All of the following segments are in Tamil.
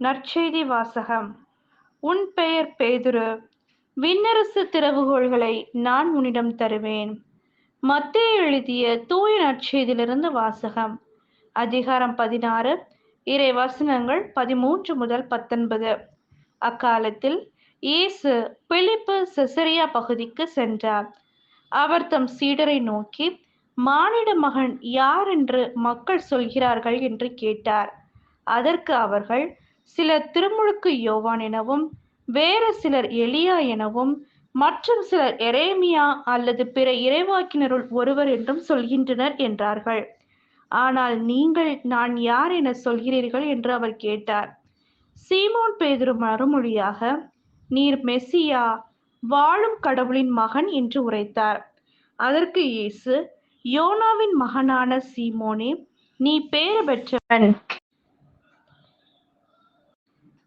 நற்செய்தி வாசகம். உன் பெயர் பேதுரு. விண்ணரசு திறவுகோள்களை நான் உன்னிடம் தருவேன். மத்திய எழுதிய தூய நற்செய்தியிலிருந்து வாசகம். அதிகாரம் பதினாறு இறை வசனங்கள் பதிமூன்று முதல் பத்தொன்பது. அக்காலத்தில் இயேசு பிலிப்பு செசரியா பகுதிக்கு சென்றார். அவர் தம் சீடரை நோக்கி மானிட மகன் யார் என்று மக்கள் சொல்கிறார்கள் என்று கேட்டார். அதற்கு அவர்கள் சிலர் திருமுழுக்கு யோவான் எனவும் வேறு சிலர் எலியா எனவும் மற்றும் சிலர் எரேமியா அல்லது பிற இறைவாக்கினருள் ஒருவர் என்றும் சொல்கின்றனர் என்றார்கள். ஆனால் நீங்கள் நான் யார் என சொல்கிறீர்கள் என்று அவர் கேட்டார். சீமோன் பேதுரு மறுமொழியாக நீர் மெஸ்ஸியா வாழும் கடவுளின் மகன் என்று உரைத்தார். அதற்கு இயேசு யோனாவின் மகனான சீமோனே நீ பேறு பெற்றவன்.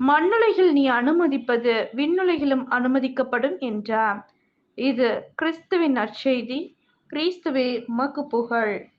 மண்ணுலகில் நீ அனுமதிப்பது விண்ணுலகிலும் அனுமதிக்கப்படும் என்றார். இது கிறிஸ்துவின் நற்செய்தி கிறிஸ்துவே உமக்கு புகழ்.